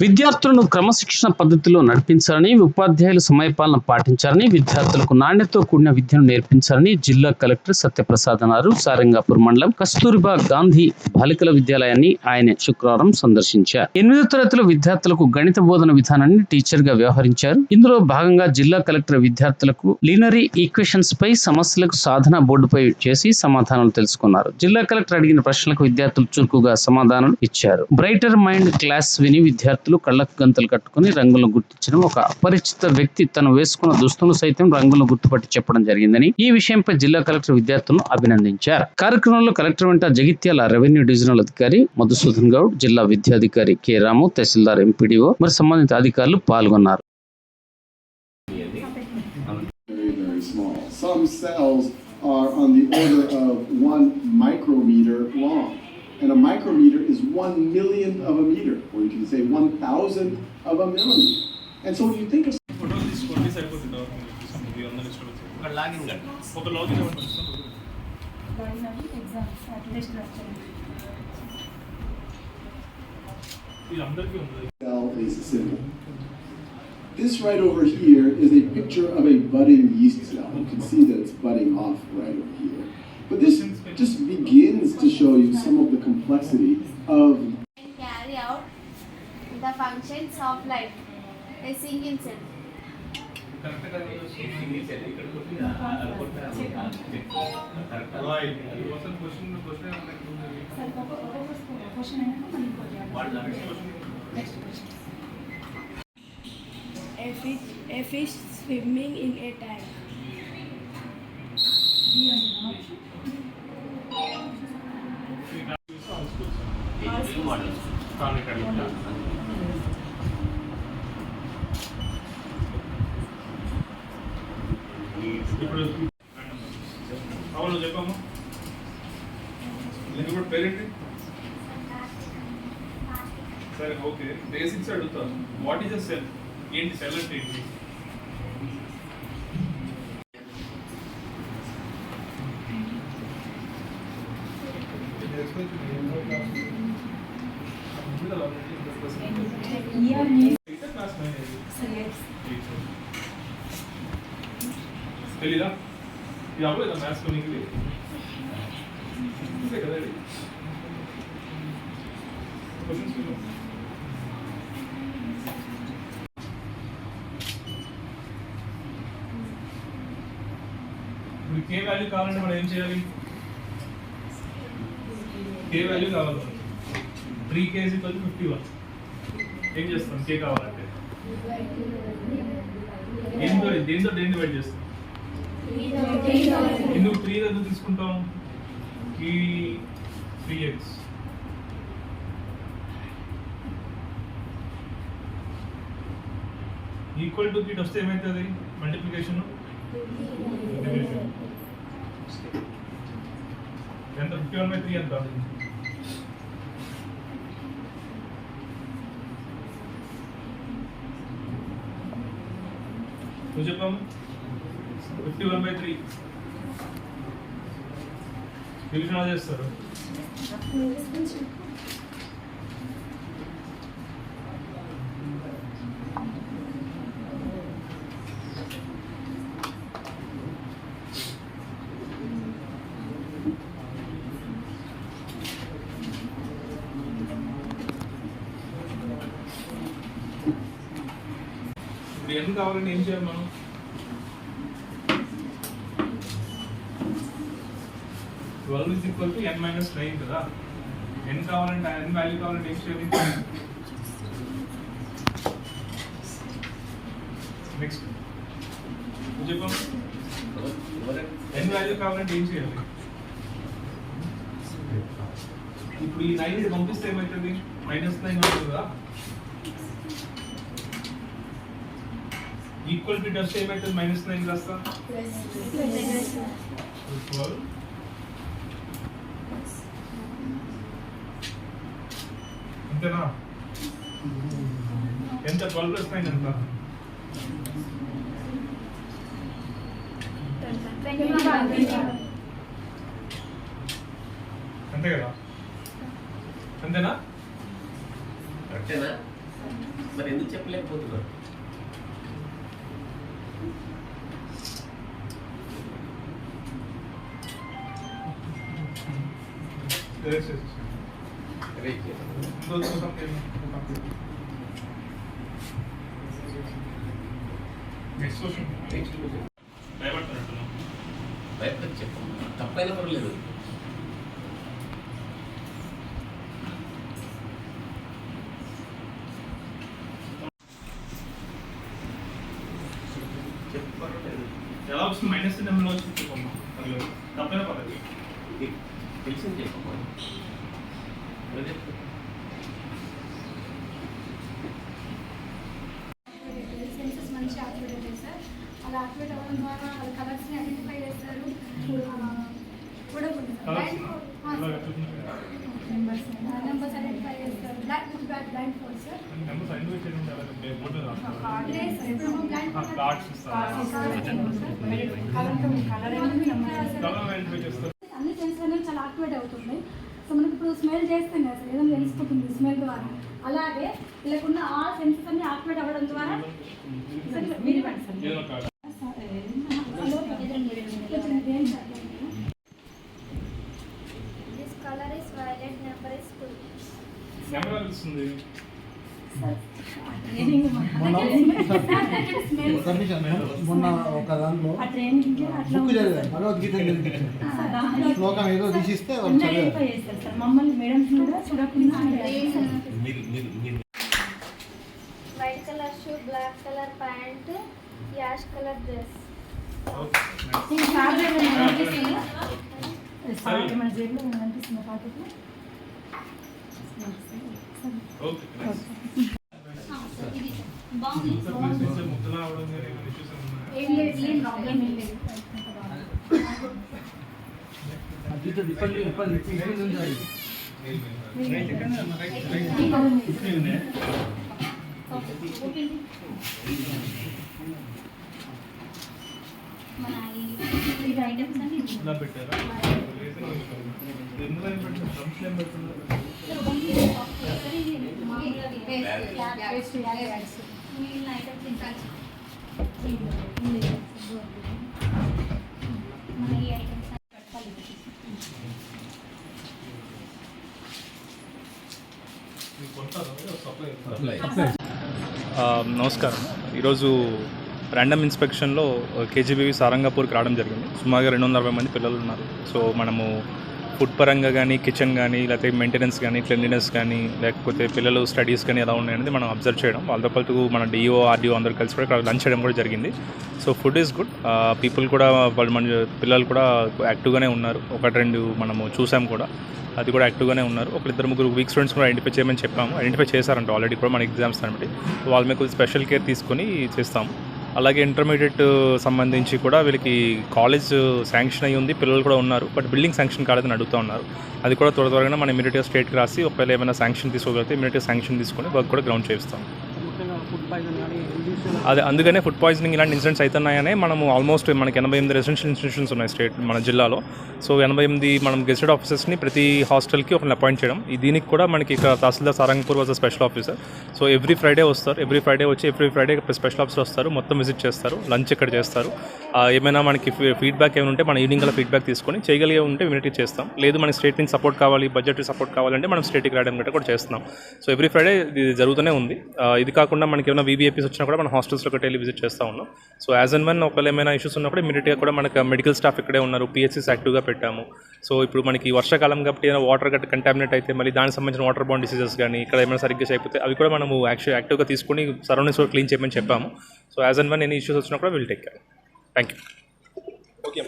విద్యార్థులను క్రమశిక్షణ పద్ధతిలో నడిపించాలని ఉపాధ్యాయులు సమయపాలన పాటించాలని విద్యార్థులకు నాణ్యతతో కూడిన విద్యను నేర్పించాలని జిల్లా కలెక్టర్ సత్యప్రసాద్ అన్నారు. సారంగాపూర్ మండలం కస్తూరిబా గాంధీ బాలికల విద్యాలయాన్ని ఆయన శుక్రవారం సందర్శించారు. ఎనిమిదో తరగతిలో విద్యార్థులకు గణిత బోధన విధానాన్ని టీచర్గా వ్యవహరించారు. ఇందులో భాగంగా జిల్లా కలెక్టర్ విద్యార్థులకు లీనరీ ఈక్వేషన్స్ పై సమస్యలకు సాధన బోర్డుపై చేసి సమాధానాలు తెలుసుకున్నారు. జిల్లా కలెక్టర్ అడిగిన ప్రశ్నలకు విద్యార్థులు చురుకుగా సమాధానాలు ఇచ్చారు. బ్రైటర్ మైండ్ క్లాస్ విని విద్యార్థులు కళ్ళకు గంతలు కట్టుకుని రంగులను గుర్తించడం ఒక అపరిచిత వ్యక్తి తను వేసుకున్న దుస్తులు సైతం రంగులను గుర్తుపట్టి చెప్పడం జరిగిందని ఈ విషయంపై జిల్లా కలెక్టర్ విద్యార్థులను అభినందించారు కార్యక్రమంలో కలెక్టర్ వెంట జగిత్యాల రెవెన్యూ డివిజనల్ అధికారి మధుసూదన్ గౌడ్ జిల్లా విద్యాధికారి కె రాము తహసీల్దార్ ఎంపీడీఓ మరి సంబంధిత అధికారులు పాల్గొన్నారు. Some cells are on the order of one micrometer long. And a micrometer is one millionth of a meter, or you can say one thousandth of a millimeter. And so when you think of is simple. This right over here is a picture of a budding yeast cell. You can see that it's budding off right over here. But this it just begins to show you some of the complexity of and carry out the functions of life a single cell A fish, a fish swimming in a tank. ఇక్కడ ఇప్పుడు అవును చెప్పమ్మా. నేను ఇప్పుడు పేరేంటి? సరే okay. Basics అడుగుతాను. What is a cell ఏంటి సెల్ అంటే ఏంటి? ఇయర్ నేమ్ సరే తెలీదా ఇది అవ్వలేదా మ్యాథ్స్ కొనికి అంతే కదా ఇది క్వశ్చన్స్ విను. ఇప్పుడు కే వాల్యూ కావాలంటే మనం ఏం చేయాలి కే వాల్యూ కావాలి త్రీ కేజీ కలిపి ఫిఫ్టీ వన్. ఏం చేస్తాం? కే కావాలంటే. దేంతో దేంతో దేని డివైడ్ చేస్తాం? ఎందుకు త్రీ ఎందుకు తీసుకుంటాం? ఈ త్రీ ఎక్స్ ఈక్వల్ టు ఇటు వస్తే ఏమవుతుంది మల్టిప్లికేషన్ ఎంత? ఫిఫ్టీ వన్ బై త్రీ ఎంత? నువ్వు చెప్పాము fifty one by three. Division ఎలా చేస్తారు. ఇప్పుడు ఎంత కావాలని ఏం చేయాలి మనం? Twelve is equal to N minus nine కదా. ఎన్ కావాలంటే ఎన్ వాల్యూ కావాలంటే ఏం చేయాలి? నెక్స్ట్ చెప్పాము? ఎన్ వాల్యూ కావాలంటే ఏం చేయాలి? ఇప్పుడు ఈ నైన్ పంపిస్తే ఏమవుతుంది మైనస్ నైన్ అవుతుంది కదా ఈక్వల్ టు డస్ట్ ఏమవుతుంది మైనస్ నైన్ రాస్తా? ట్వెల్వ్ అంతేనా? ఎంత ట్వెల్వ్ ప్లస్ నైన్ ఎంత అంతే కదా? అంతేనా? కరెక్టేనా మరి ఎందుకు చెప్పలేకపోతున్నారు? రేట్ చేయాలి. నెక్స్ట్ భయపడి చెప్పమ్మా తప్పైనా పర్లేదు. ఎలా వస్తుంది? మైనస్ నెంబర్ వచ్చి చెప్పమ్మా. పర్లేదు తప్పైనా పర్లేదు? తెలిసింది చెప్పమ్మా? సెన్సెస్ మంచి యాక్టివేట్ అవుతాయి సార్ అలా యాక్టివేట్ అవ్వడం ద్వారా వాళ్ళ కలర్స్ని ఐడెంటిఫై చేస్తారు. నెంబర్స్ ఐడెంటిఫై చేస్తారు. Black black blind for sir numbers identify చేయడం చాలా బోర్డు మీద రాస్తారు లేదు సార్ ఇప్పుడు బ్లైండ్ కార్డ్స్ ఇస్తారు కలర్ ఐడెంటిఫై చేస్తారు అన్ని సెన్సర్ అనేవి చాలా యాక్టివేట్ అవుతుంది సో మనకి ఇప్పుడు స్మెల్ చేస్తాం కదా సార్ ఏదైనా తెలిసిపోతుంది స్మెల్ ద్వారా. అలాగే లేకుండా ఆ సెన్సెస్ అన్ని యాక్టివేట్ అవ్వడం ద్వారా ఏదో violet, number is two. Number ఇస్తుంది? ఒక నిమిషం మొన్న ఒక దాంట్లో బుక్ చదివాను. భగవద్గీత శ్లోకం ఏదో తీసిస్తే చదివారు. మమ్మల్ని చూడకుండా pant, yash color dress. మన జేబులో అనిపిస్తుంది పాటకు ఓకే ముద్దలా అవడం కానీ ఏమైనా ఇష్యూస్ ఉన్నాయా ఏం లేదు ఏం ప్రాబ్లం ఏం లేదు గీత ఇప్పటి ఇప్పటి ఇప్పటి నుంచి అది. మన ఈ- ఈ items అన్ని ఇలా పెట్టారా రీజన్ ఎందులో ఏం పెట్టారు డ్రమ్స్ ఏం పెడుతున్నారు మిగిలిన ఇంకా మన ఈ పెట్టాలి. నమస్కారం ఈరోజు ర్యాండమ్ ఇన్స్పెక్షన్లో కేజీబీవీ సారంగాపూర్కి రావడం జరిగింది. సుమారుగా రెండు వందల అరవై మంది పిల్లలు ఉన్నారు. సో మనము ఫుడ్ పరంగా కానీ కిచెన్ కానీ లేకపోతే మెయింటెనెన్స్ కానీ క్లెన్లీనెస్ కానీ లేకపోతే పిల్లలు స్టడీస్ కానీ ఎలా ఉన్నాయనేది మనం అబ్జర్వ్ చేయడం. వాళ్ళతో పాటు మన డిఓ ఆర్డీఓ అందరూ కలిసి కూడా అక్కడ లంచ్ చేయడం కూడా జరిగింది. So food is good. People కూడా వాళ్ళు మన పిల్లలు కూడా యాక్టివ్గానే ఉన్నారు. ఒకటి రెండు మనము చూసాం కూడా. అది కూడా యాక్టివ్గానే ఉన్నారు. ఒక ఇద్దరు ముగ్గురు వీక్ స్టూడెంట్స్ కూడా ఐడెంటిఫై చేయమని చెప్పాము. ఐడెంటిఫై చేశారంట ఆల్రెడీ కూడా మన ఎగ్జామ్స్ అనమాట వాళ్ళ మీద స్పెషల్ కేర్ తీసుకొని చేస్తాము. అలాగే ఇంటర్మీడియట్ సంబంధించి కూడా వీళ్ళకి కాలేజ్ శాంక్షన్ అయ్యి ఉంది పిల్లలు కూడా ఉన్నారు బట్ బిల్డింగ్ శాంక్షన్ కాలేదని అడుగుతూ ఉన్నారు. అది కూడా త్వర త్వరగానే మనం ఇమీడియట్గా స్టేట్కి రాసి ఒకవేళ ఏమైనా శాంక్షన్ తీసుకోగలిగితే ఇమీడియట్గా శాంక్షన్ తీసుకొని వర్క్ కూడా గ్రౌండ్ చేస్తాం అదే అందుకనే ఫుడ్ పాయిజనింగ్ ఇలాంటి ఇన్సిడెంట్స్ అవుతున్నాయనే మనము ఆల్మోస్ట్ మనకి ఎనభై ఎనిమిది రెసిడెన్షియల్ ఇన్స్టిట్యూషన్స్ ఉన్నాయి స్టేట్ మన జిల్లాలో. సో ఎనభై ఎనిమిది మనం గెస్టెడ్ ఆఫీసర్స్ని ప్రతి హాస్టల్కి ఒకరిని అపాయింట్ చేయడం. ఈ దీనికి కూడా మనకి ఇక్కడ tahsildar Sarangapur was special officer so every Friday వస్తారు. ఎవ్రీ ఫ్రైడే వచ్చి ఎవ్రీ ఫ్రైడే స్పెషల్ ఆఫీసర్ వస్తారు. మొత్తం విజిట్ చేస్తారు. లంచ్ ఇక్కడ చేస్తారు. ఏమైనా మనకి ఫీడ్బ్యాక్ ఏమైనా ఉంటే మన ఈవినింగ్ అలా ఫీడ్బ్యాక్ తీసుకొని చేయగలిగే ఉంటే ఇమీడియట్గా చేస్తాం. లేదు మన స్టేట్ నుంచి సపోర్ట్ కావాలి బడ్జెట్ సపోర్ట్ కావాలంటే మనం స్టేట్కి రావడం గట్రా కూడా చేస్తున్నాం. సో ఎవ్రీ ఫ్రైడే ఇది జరుగుతూనే ఉంది. ఇది కాకుండా మన మనకి ఏమైనా వీవీఐపీస్ వచ్చినా కూడా మన హాస్టల్స్లో ఒకటి వెళ్ళి విజిట్ చేస్తూ ఉన్నాం. సో యాజ్ అండ్ వన్ ఒకవేళ ఏమైనా ఇష్యూస్ ఉన్నప్పుడు ఇమీడియట్గా కూడా మనకి మెడికల్ స్టాఫ్ ఇక్కడే ఉన్నారు. పిహెచ్సిస్ యాక్టివ్గా పెట్టాము. సో ఇప్పుడు మనకి వర్షాకాలం కాబట్టి ఏమైనా వాటర్ గట్ట కంటామినేట్ అయితే మళ్ళీ దానికి సంబంధించిన వాటర్ బాండ్ డిసీజెస్ కానీ ఇక్కడ ఏమైనా సరిగ్గా చేయకపోతే అవి కూడా మనము యాక్చువల్ యాక్టివ్గా తీసుకొని సరౌండింగ్స్ కూడా క్లీన్ చేయమని చెప్పాము. So as and one any issues వచ్చినా కూడా will take care thank you okay